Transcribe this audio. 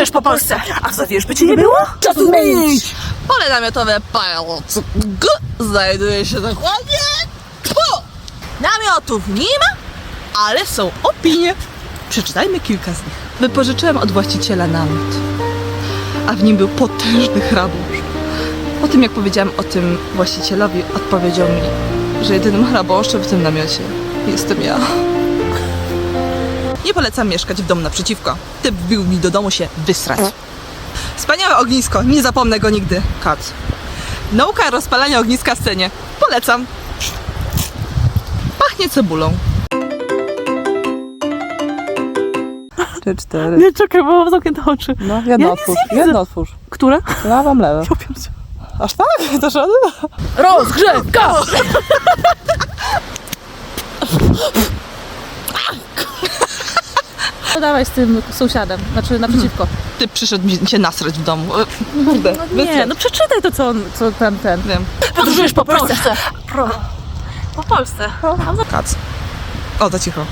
Podróżujesz po Polsce, a co wiesz, by cię nie było? Czas zmienić! Pole namiotowe Pilot G znajduje się dokładnie tu. Namiotów nie ma, ale są opinie. Przeczytajmy kilka z nich. Wypożyczyłem od właściciela namiot, a w nim był potężny hrabusz. Po tym jak powiedziałam o tym właścicielowi, odpowiedział mi, że jedynym hraboszczem w tym namiocie jestem ja. Nie polecam mieszkać w domu naprzeciwko. Typ wbił mi do domu się wysrać. Wspaniałe ognisko, nie zapomnę go nigdy. Kat. Nauka rozpalania ogniska w scenie. Polecam. Pachnie cebulą. Trzy, cztery. Nie, czekaj, bo mam zamknięte oczy. No, jedno Ja nic otwórz. nie widzę. Jedno otwórz. Które? Lewą, lewe. Aż tak? To żady? Rozgrzewka! No dawaj z tym sąsiadem, znaczy naprzeciwko. Ty przyszedł mi się nasrać w domu. E, Kurde, Nie, wysrać. no przeczytaj to, co, on, co ten, ten. Wiem. Podróżujesz po Polsce. Po Polsce. Kac. O, za cicho.